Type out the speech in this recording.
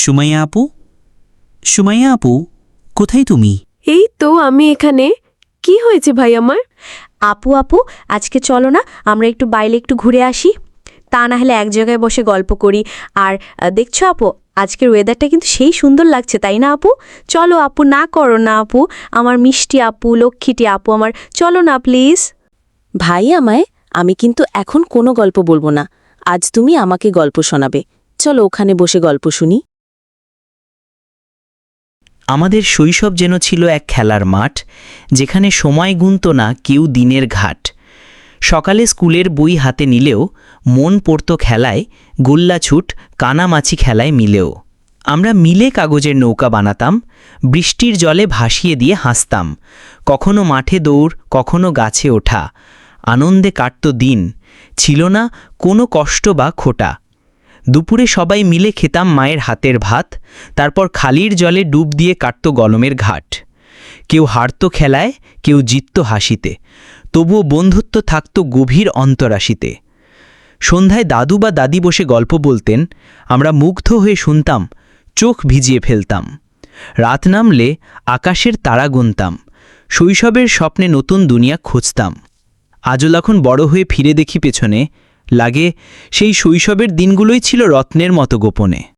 সুমাইয়া আপু? সুমাইয়া আপু কোথায় তুমি? এই তো আমি এখানে। কি হয়েছে ভাই আমার? আপু আপু আজকে চলো না আমরা একটু বাইরে একটু ঘুরে আসি। তা না হলে এক জায়গায় বসে গল্প করি। আর দেখছ আপু আজকের ওয়েদারটা কিন্তু সেই সুন্দর লাগছে তাই না আপু? চলো আপু না করো না আপু। আমার মিষ্টি আপু লক্ষ্মীটি আপু আমার। চলো না প্লিজ ভাই আমায় আমি কিন্তু এখন কোনো গল্প বলব না। আজ তুমি আমাকে গল্প শোনাবে। চলো ওখানে বসে গল্প শুনি। আমাদের শৈশব যেন ছিল এক খেলার মাঠ, যেখানে সময় গুনত না কেউ দিনের ঘাট। সকালে স্কুলের বই হাতে নিলেও মন পড়ত খেলায় গোল্লাছুট কানামাছি খেলায় মিলেও। আমরা মিলে কাগজের নৌকা বানাতাম, বৃষ্টির জলে ভাসিয়ে দিয়ে হাসতাম। কখনো মাঠে দৌড়, কখনো গাছে ওঠা। আনন্দে কাটত দিন। ছিল না কোনো কষ্ট বা খোটা। দুপুরে সবাই মিলে খেতাম মায়ের হাতের ভাত, তারপর খালির জলে ডুব দিয়ে কাটত গলমের ঘাট। কেউ হারত খেলায়, কেউ জিতত হাসিতে, তবুও বন্ধুত্ব থাকত গভীর অন্তরাশিতে সন্ধ্যায় দাদু বা দাদি বসে গল্প বলতেন, আমরা মুগ্ধ হয়ে শুনতাম, চোখ ভিজিয়ে ফেলতাম। রাত নামলে আকাশের তারা গুনতাম, শৈশবের স্বপ্নে নতুন দুনিয়া খুঁজতাম। আজও যখন বড় হয়ে ফিরে দেখি পেছনে লাগে সেই শৈশবের দিনগুলোই ছিল রত্নের মতো গোপনে।